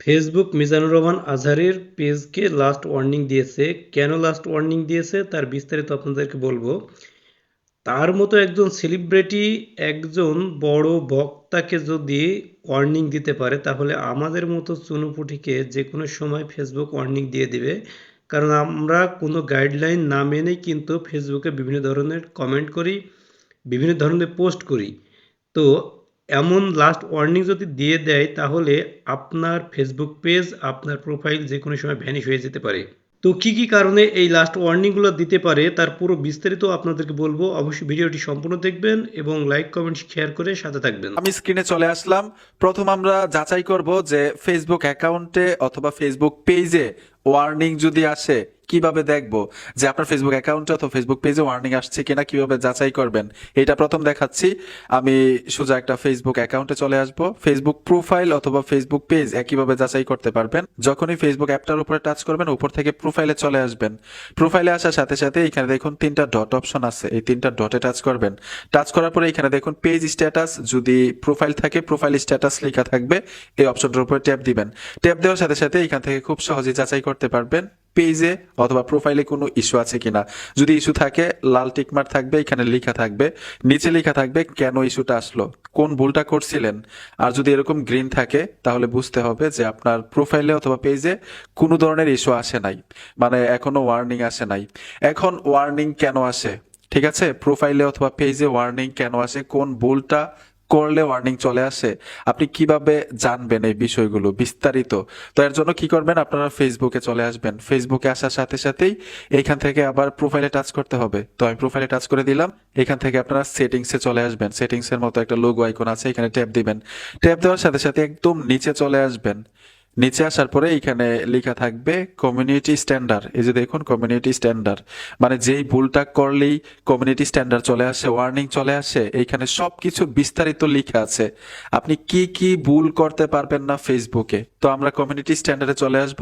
Facebook Mizanur Rahman আজহারের পেজকে last warning দিয়েছে। কেন লাস্ট ওয়ার্নিং দিয়েছে? তার বিস্তারিত আপনাদেরকে বলব। তার মতো একজন সেলিব্রিটি একজন বড় বক্তাকে যদি ওয়ার্নিং দিতে পারে, তাহলে আমাদের মতো চুনোপুটিকে যে কোনো সময় ফেসবুক ওয়ার্নিং দিয়ে দিবে। কারণ আমরা কোনো গাইডলাইন না মেনেই কিন্তু ফেসবুকে বিভিন্ন ধরনের কমেন্ট করি, বিভিন্ন ধরনের পোস্ট করি। তো এমন লাস্ট ওয়ার্নিং যদি দিয়ে দেয়, তাহলে আপনার ফেসবুক পেজ আপনার প্রোফাইল যে কোনো সময় ভ্যানিশ হয়ে যেতে পারে। তো কি কি কারণে এই লাস্ট ওয়ার্নিংগুলো দিতে পারে, তার পুরো বিস্তারিত আপনাদেরকে বলব। অবশ্যই ভিডিওটি সম্পূর্ণ দেখবেন এবং লাইক কমেন্ট শেয়ার করে সাথে থাকবেন। আমি স্ক্রিনে চলে আসলাম। প্রথম আমরা যাচাই করব যে ফেসবুক অ্যাকাউন্টে অথবা ফেসবুক পেজে ওয়ার্নিং যদি আসে, কীভাবে দেখব? যে আপনার ফেসবুক অ্যাকাউন্টে অথবা ফেসবুক পেজে ওয়ার্নিং আসছে কিনা, কীভাবে যাচাই করবেন? এটা প্রথম দেখাচ্ছি। আমি সোজা একটা ফেসবুক অ্যাকাউন্টে চলে আসব। ফেসবুক প্রোফাইল অথবা ফেসবুক পেজ একইভাবে যাচাই করতে পারবেন। যখনই ফেসবুক অ্যাপটার উপরে টাচ করবেন, উপর থেকে প্রোফাইলে চলে আসবেন। প্রোফাইলে আসার সাথে সাথে এখানে দেখুন তিনটা ডট অপশন আছে। এই তিনটা ডটে টাচ করবেন। টাচ করার পরে এখানে দেখুন পেজ স্ট্যাটাস যদি প্রোফাইল থাকে প্রোফাইল স্ট্যাটাস লেখা থাকবে, এই অপশনটার উপরে ট্যাপ দিবেন। ট্যাপ দেওয়ার সাথে সাথে এখান থেকে খুব সহজে যাচাই করতে পারবেন পেজে অথবা প্রোফাইলে কোনো ইস্যু আছে কিনা। যদি ইস্যু থাকে, লাল টিকমার থাকবে, এখানে লেখা থাকবে, নিচে লেখা থাকবে কেন ইস্যুটা আসলো, কোন ভুলটা করছিলেন। আর যদি এরকম গ্রিন থাকে, তাহলে বুঝতে হবে যে আপনার প্রোফাইলে অথবা পেজে কোনো ধরনের ইস্যু আসে নাই। মানে এখনও ওয়ার্নিং আসে নাই। এখন ওয়ার্নিং কেন আসে? ঠিক আছে? প্রোফাইলে অথবা পেজে ওয়ার্নিং কেন আসে? কোন ভুলটা করলে ওয়ার্নিং চলে আসে। আপনি কীভাবে জানবেন এই বিষয়গুলো? বিস্তারিত। তো এর জন্য কি করবেন? আপনারা ফেসবুকে চলে আসবেন। ফেসবুকে আসার সাথে সাথেই এখান থেকে আবার প্রোফাইলে টাচ করতে হবে। তো আমি প্রোফাইলে টাচ করে দিলাম। এখান থেকে আপনারা সেটিংসে চলে আসবেন। সেটিংসের মতো একটা লোগো আইকন আছে। এখানে ট্যাপ দিবেন। ট্যাপ দেওয়ার সাথে সাথে একদম নিচে চলে আসবেন। নিচে আসার পরে এখানে লেখা থাকবে কমিউনিটি স্ট্যান্ডার্ড এই যে দেখুন কমিউনিটি স্ট্যান্ডার্ড মানে যেই ভুলটা করলেই কমিউনিটি স্ট্যান্ডার্ড চলে আসে ওয়ার্নিং চলে আসে, এইখানে সবকিছু বিস্তারিত লেখা আছে। আপনি কি কি ভুল করতে পারবেন না ফেসবুকে তো আমরা কমিউনিটি স্ট্যান্ডার্ডে চলে আসব।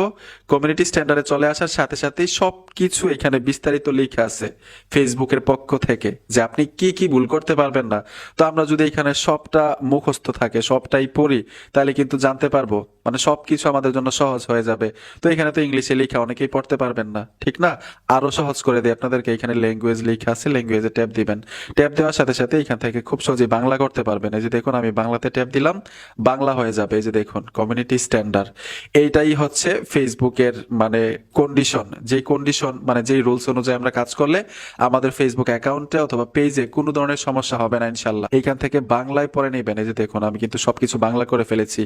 কমিউনিটি স্ট্যান্ডার্ডে চলে আসার সাথে সাথেই সবকিছু এখানে বিস্তারিত লেখা আছে ফেসবুকের পক্ষ থেকে, যে আপনি কি কি ভুল করতে পারবেন না। তো আমরা যদি এখানে সবটা মুখস্থ থাকে, সবটাই পড়ি, তাহলে কিন্তু জানতে পারব। মানে সবকিছু আমাদের জন্য সহজ হয়ে যাবে। তো এখানে তো ইংলিশে লেখা অনেকেই পড়তে পারবেন না, ঠিক না? আরও সহজ করে দিই আপনাদেরকে, এখানে ল্যাঙ্গুয়েজ লেখা আছে ল্যাঙ্গুয়েজে ট্যাপ দিবেন। ট্যাপ দেওয়ার সাথে সাথে এখান থেকে খুব সহজে বাংলা করতে পারবেন। এই যে দেখুন, আমি বাংলাতে ট্যাপ দিলাম, বাংলা হয়ে যাবে। এই যে দেখুন কমিউনিটি স্ট্যান্ডার্ড এইটাই হচ্ছে ফেসবুকের মানে কন্ডিশন যেই কন্ডিশন মানে যেই রুলস অনুযায়ী আমরা কাজ করলে আমাদের ফেসবুক অ্যাকাউন্টে অথবা পেজে কোনো ধরনের সমস্যা হবে না ইনশাল্লাহ এইখান থেকে বাংলায় পরে নেবেন। এই যে দেখুন, আমি কিন্তু সবকিছু বাংলা করে ফেলেছি।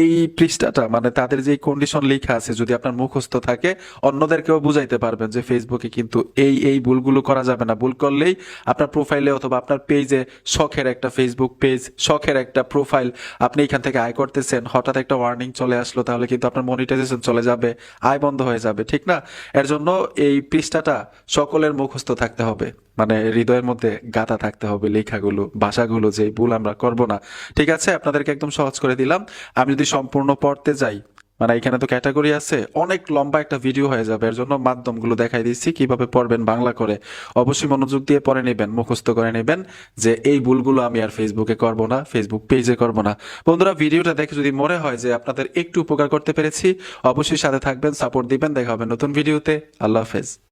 এই পৃষ্ঠাটা মানে তাদের যে কন্ডিশন লেখা আছে, যদি আপনার মুখস্থ থাকে, অন্যদেরকেও বুঝাইতে পারবেন যে ফেসবুকে কিন্তু এই এই ভুলগুলো করা যাবে না। ভুল করলেই আপনার প্রোফাইলে অথবা আপনার পেজে শখের একটা ফেসবুক পেজ শখের একটা প্রোফাইল আপনি এখান থেকে আয় করতেছেন, হঠাৎ একটা ওয়ার্নিং চলে আসলো, তাহলে কিন্তু আপনার মনিটাইজেশন চলে যাবে, আয় বন্ধ হয়ে যাবে, ঠিক না? এর জন্য এই পৃষ্ঠাটা সকলের মুখস্থ থাকতে হবে মানে হৃদয়ের মধ্যে গাথা থাকতে হবে, লেখাগুলো, ভাষাগুলো, যে ভুল আমরা করব না। ঠিক আছে? আপনাদেরকে একদম সহজ করে দিলাম। আমি যদি সম্পূর্ণ পড়তে যাই মানে এখানে তো ক্যাটাগরি আছে, অনেক লম্বা একটা ভিডিও হয়ে যাবে। এর জন্য মাধ্যমগুলো দেখাই দিচ্ছি, কীভাবে পড়বেন বাংলা করে। অবশ্যই মনোযোগ দিয়ে পড়ে নেবেন, মুখস্থ করে নেবেন যে এই ভুলগুলো আমি আর ফেসবুকে করব না ফেসবুক পেজে করব না। বন্ধুরা, ভিডিওটা দেখে যদি মনে হয় যে আপনাদের একটু উপকার করতে পেরেছি, অবশ্যই সাথে থাকবেন সাপোর্ট দিবেন। দেখা হবে নতুন ভিডিওতে। আল্লাহ হাফেজ।